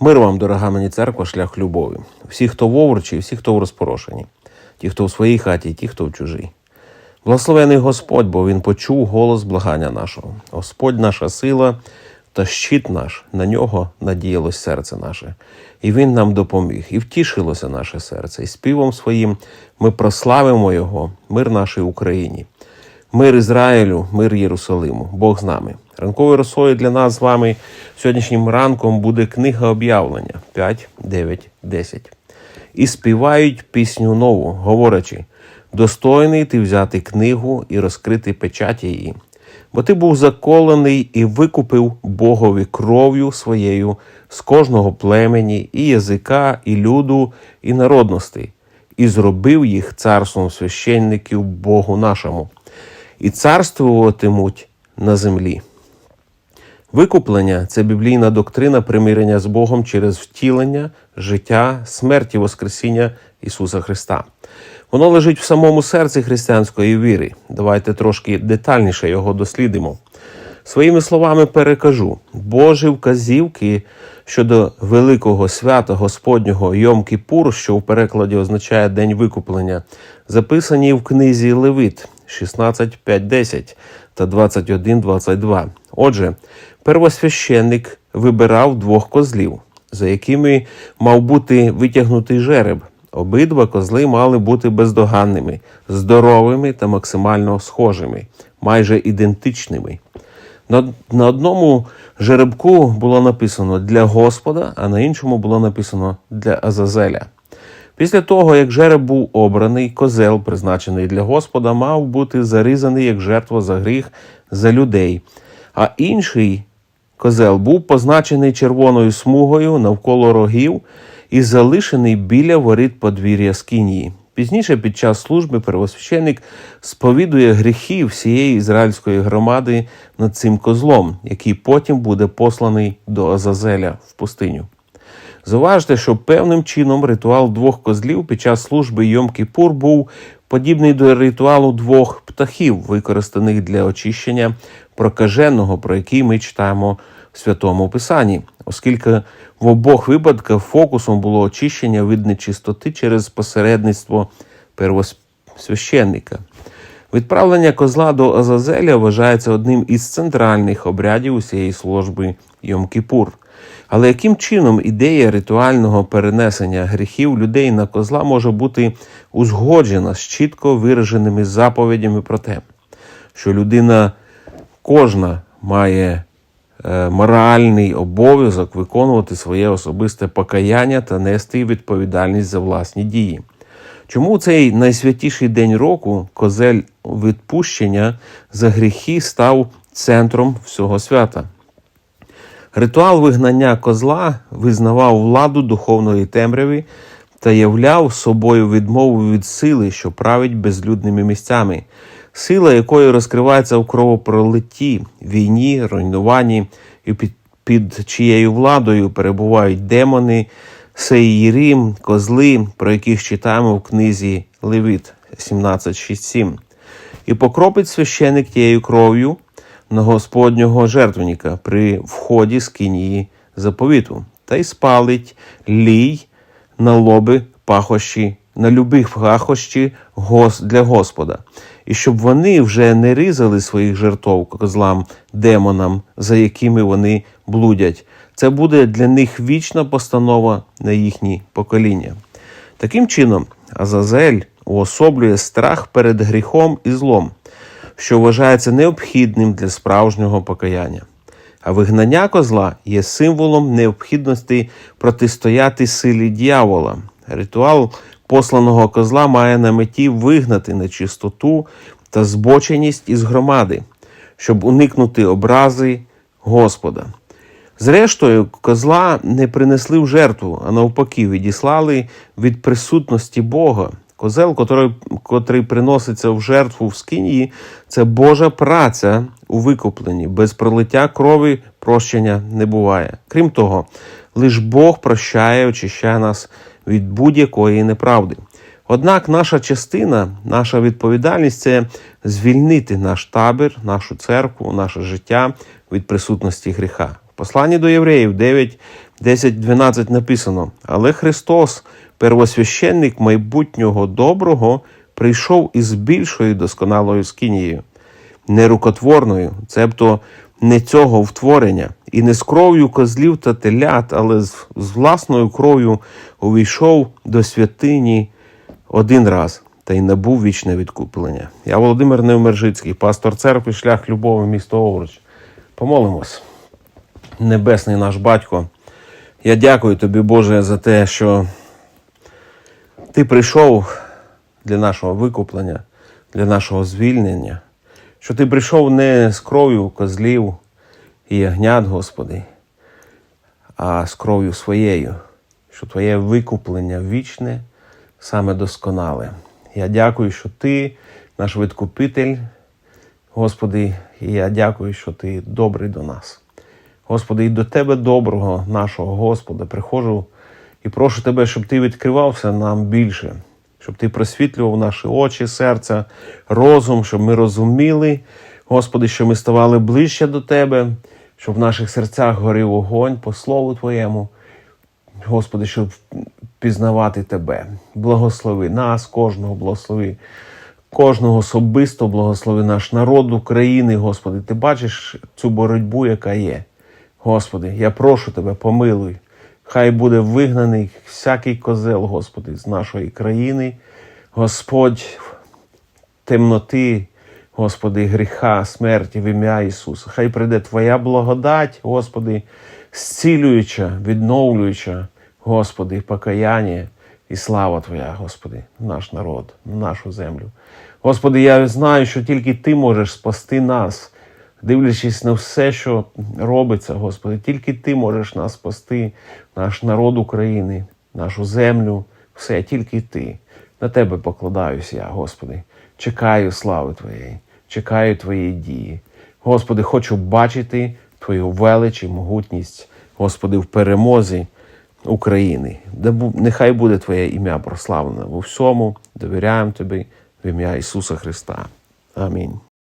Мир вам, дорога мені церква, шлях любові. Всі, хто в овручі, всі, хто в розпорошенні, ті, хто в своїй хаті, і ті, хто в чужій. Благословений Господь, бо Він почув голос благання нашого. Господь наша сила та щит наш, на нього надіялось серце наше. І Він нам допоміг, і втішилося наше серце, і співом своїм ми прославимо Його, мир нашій Україні. Мир Ізраїлю, мир Єрусалиму, Бог з нами. Ранковою росою для нас з вами сьогоднішнім ранком буде книга об'явлення 5, 9, 10. І співають пісню нову, говорячи: достойний ти взяти книгу і розкрити печаті її. Бо ти був заколений і викупив Богові кров'ю своєю з кожного племені, і язика, і люду, і народностей, і зробив їх царством священників Богу нашому, і царствуватимуть на землі. Викуплення це біблійна доктрина примирення з Богом через втілення, життя, смерть і Воскресіння Ісуса Христа. Воно лежить в самому серці християнської віри. Давайте трошки детальніше його дослідимо. Своїми словами перекажу: Божі вказівки щодо великого свята Господнього Йом-Кіпур, що в перекладі означає День викуплення, записані в книзі Левит 16.5.10 та 21.22. Отже, первосвященник вибирав двох козлів, за якими мав бути витягнутий жереб. Обидва козли мали бути бездоганними, здоровими та максимально схожими, майже ідентичними. На, на одному жеребку було написано для Господа, а на іншому було написано для Азазеля. Після того, як жереб був обраний, козел, призначений для Господа, мав бути зарізаний як жертва за гріх за людей, а інший козел був позначений червоною смугою навколо рогів і залишений біля воріт подвір'я Скинії. Пізніше, під час служби, первосвященник сповідує гріхи всієї ізраїльської громади над цим козлом, який потім буде посланий до Азазеля в пустиню. Зауважте, що певним чином ритуал двох козлів під час служби Йом-Кіпур був подібний до ритуалу двох птахів, використаних для очищення прокаженого, про який ми читаємо в Святому Писанні, оскільки в обох випадках фокусом було очищення від нечистоти через посередництво первосвященника. Відправлення козла до Азазеля вважається одним із центральних обрядів усієї служби Йом-Кіпур. Але яким чином ідея ритуального перенесення гріхів людей на козла може бути узгоджена з чітко вираженими заповідями про те, що людина кожна має е, моральний обов'язок виконувати своє особисте покаяння та нести відповідальність за власні дії? Чому цей найсвятіший день року козель відпущення за гріхи став центром всього свята? Ритуал вигнання козла визнавав владу духовної темряви та являв собою відмову від сили, що править безлюдними місцями, сила якої розкривається в кровопролитті, війні, руйнуванні і під, під чиєю владою перебувають демони, Сеїрім, козли, про яких читаємо в книзі Левит 17.6.7. І покропить священик тією кров'ю на Господнього жертвенника при вході з кинії заповіту, та й спалить лій на лоби пахощі, на любих пахощі для Господа, і щоб вони вже не різали своїх жертов козлам, демонам, за якими вони блудять. Це буде для них вічна постанова на їхні покоління. Таким чином, Азазель уособлює страх перед гріхом і злом, що вважається необхідним для справжнього покаяння. А вигнання козла є символом необхідності протистояти силі дьявола. Ритуал посланого козла має на меті вигнати нечистоту та збоченість із громади, щоб уникнути образи Господа. Зрештою, козла не принесли в жертву, а навпаки, відіслали від присутності Бога. Козел, котрий, котрий приноситься в жертву в скинії, це Божа праця у викупленні. Без пролиття крові прощення не буває. Крім того, лиш Бог прощає, очищає нас від будь-якої неправди. Однак наша частина, наша відповідальність це звільнити наш табір, нашу церкву, наше життя від присутності гріха. В Посланні до євреїв 9, 10, 12 написано: Але Христос, первосвященник майбутнього доброго, прийшов із більшою досконалою скинією, не рукотворною, цебто не цього втворення, і не з кров'ю козлів та телят, але з, з власною кров'ю увійшов до святині один раз та й набув вічне відкуплення. Я Володимир Невмержицький, пастор церкви, шлях любові, місто Овруч. Помолимось. Небесний наш батько. Я дякую тобі, Боже, за те, що ти прийшов для нашого викуплення, для нашого звільнення, що ти прийшов не з кров'ю козлів і ягнят, Господи, а з кров'ю своєю, що Твоє викуплення вічне, саме досконале. Я дякую, що Ти наш відкупитель, Господи, і я дякую, що Ти добрий до нас. Господи, і до Тебе доброго, нашого Господа, приходжу і прошу Тебе, щоб Ти відкривався нам більше, щоб Ти просвітлював наші очі, серця, розум, щоб ми розуміли, Господи, що ми ставали ближче до Тебе, щоб в наших серцях горів огонь по Слову Твоєму. Господи, щоб пізнавати Тебе. Благослови нас, кожного, благослови кожного особисто, благослови наш народ України, Господи. Ти бачиш цю боротьбу, яка є. Господи, я прошу Тебе, помилуй. Хай буде вигнаний всякий козел, Господи, з нашої країни. Господь, темноти, Господи, гріха, смерті в ім'я Ісуса. Хай прийде Твоя благодать, Господи, зцілююча, відновлююча, Господи, покаяння і слава Твоя, Господи, наш народ, нашу землю. Господи, я знаю, що тільки Ти можеш спасти нас, дивлячись на все, що робиться, Господи, тільки Ти можеш нас спасти, наш народ України, нашу землю, все, тільки Ти. На Тебе покладаюсь я, Господи. Чекаю слави Твоєї, чекаю Твоєї дії. Господи, хочу бачити Твою велич і могутність, Господи, в перемозі України. Нехай буде Твоє ім'я прославлене. У всьому довіряємо Тобі в ім'я Ісуса Христа. Амінь.